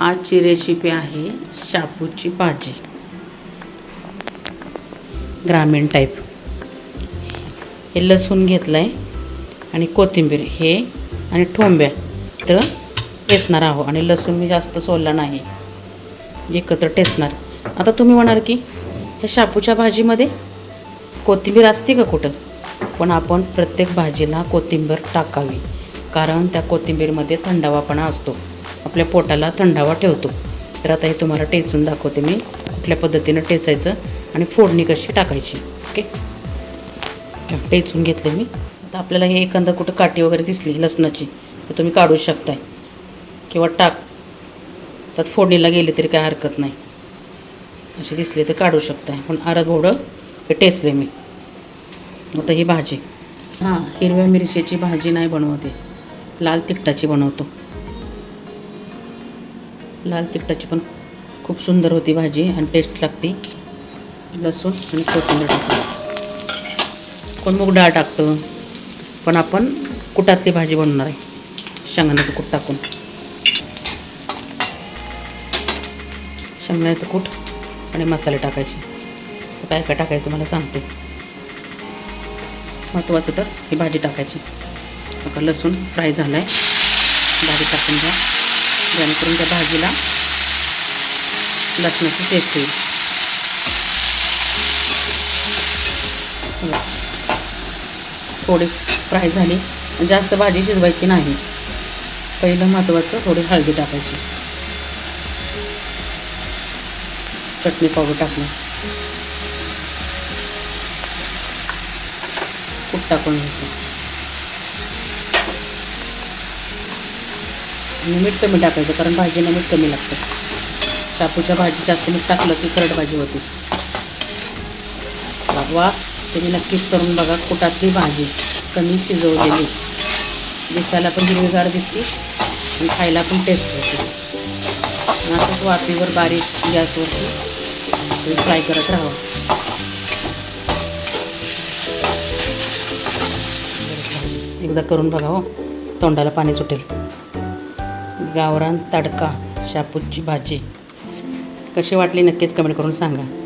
आजची रेसिपी आहे शापूची भाजी. ग्रामीण टाईप हे लसूण घेतलं आहे आणि कोथिंबीर हे आणि ठोंब्या तर टेसणार आहो आणि लसूण मी जास्त सोलला नाही. एकत्र टेसणार आता तुम्ही म्हणाल की ह्या शापूच्या भाजीमध्ये कोथिंबीर असते का कुठं? पण आपण प्रत्येक भाजीला कोथिंबीर टाकावी. कारण त्या कोथिंबीरमध्ये थंडावापणा असतो. आपल्या पोटाला थंडावा ठेवतो. तर आता हे तुम्हाला टेचून दाखवते मी. कुठल्या पद्धतीनं टेचायचं आणि फोडणी कशी टाकायची. ओके? टेचून घेतले मी. आता आपल्याला हे एखादं कुठं काठी वगैरे दिसली लसणाची तर तुम्ही काढू शकताय. किंवा टाक. त्यात फोडणीला गेली तरी काय हरकत नाही. अशी दिसली तर काढू शकताय. पण आरंघोडं हे टेचले मी. आता ही भाजी. हां हिरव्या मिरचीची भाजी नाही बनवते लाल तिखटाची बनवतो. लाल तिखटाची पण खूप सुंदर होती भाजी आणि टेस्ट लागते. लसूण आणि कोथिंबीर टाकतो कोण मूग डाळ टाकतं पण आपण कुटातली भाजी बनवणार आहे. शेंगदाण्याचं कूट टाकून. शेंगदाण्याचं कूट आणि मसाले टाकायचे. काय काय टाकायचं तुम्हाला सांगते. महत्त्वाचं तर ही भाजी टाकायची. आता लसूण फ्राय झाला आहे भाजी टाकून द्या जेणेकरून त्या भाजीला लसणाची टेस्ट येईल थोडी फ्राय झाली. जास्त भाजी शिजवायची नाही. पहिलं महत्त्वाचं थोडी हळदी टाकायची. चटणी पावडर टाकणे खूप टाकून घ्यायचं. आणि मीठ कमी टाकायचं कारण भाजीला मीठ कमी लागतं. शापूच्या भाजी जास्त मीठ टाकलं की करड भाजी होती. वा तुम्ही नक्कीच करून बघा कुटातली भाजी कमी शिजवलेली. दिसायला पण हिरवीगार दिसते आणि खायला पण टेस्ट होते. असंच वाफीवर बारीक गॅसवरती तुम्ही फ्राय करत राहावं एकदा करून बघा हो तोंडाला पाणी सुटेल. गावरान तडका शापूची भाजी. कशी वाटली नक्कीच कमेंट करून सांगा.